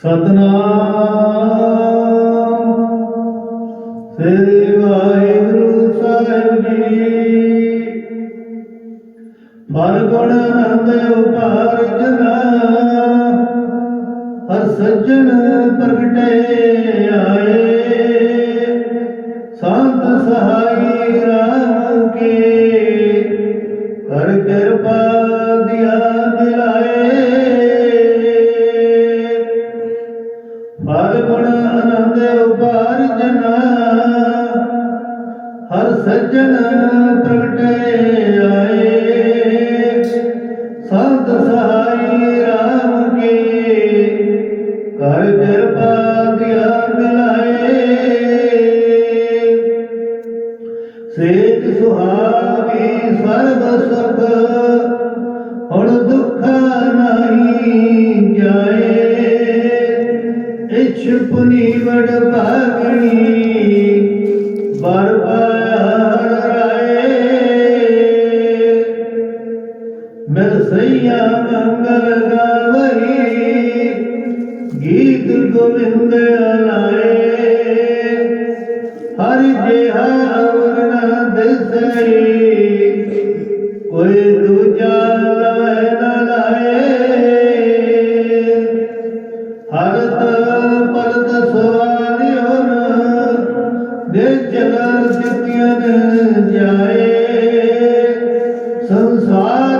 ਸਤਨਾਮ। ਸ੍ਰੀ ਵਾਹਿਗੁਰੂ ਸਾਹਿਬ ਜੀ। ਮਨ ਗੁਣ ਆਨੰਦ ਉਪਾਰ ਜਨਾ ਹਰ ਸੱਜਣ ਪ੍ਰਗਟੇ ਆਏ। ਸੰਤ ਸਹਾਈ ਰਾਮ ਕੇ ਕਰ ਕਿਰਪਾ ਹਰ ਸੱਜਣ ਪ੍ਰਗਟੇ ਆਏ। ਸੰਤ ਸਹਾਈ ਰਾਮ ਕੇ ਕਰ ਕਿਰਪਾ ਦਿਆ ਮਿਲਾਏ ਸੇਤ ਸੁਹਾਵੀ ਸਰਬ ਸੁਖ, ਹੁਣ ਦੁੱਖ ਨਹੀਂ ਜਾਏ। ਇਛ ਪੁਨੀ ਵਡ ਭਾਗਣੀ ਮਿਲ ਮੰਗਲ ਗਾਵਈ ਗੀਤ ਗੋਵਿੰਦ ਲਾਏ। ਹਰ ਜਿਹਾ ਅਵਰ ਨਾ ਕੋਈ ਦੂਜਾ ਲਵੈ ਨਾ ਲਾਏ। ਹਰ ਪਰਤ ਸਵਾਰਿਓ ਦੇ ਜਗਤ ਜਿਤਿਆਨ ਜਾਏ। ਸੰਸਾਰ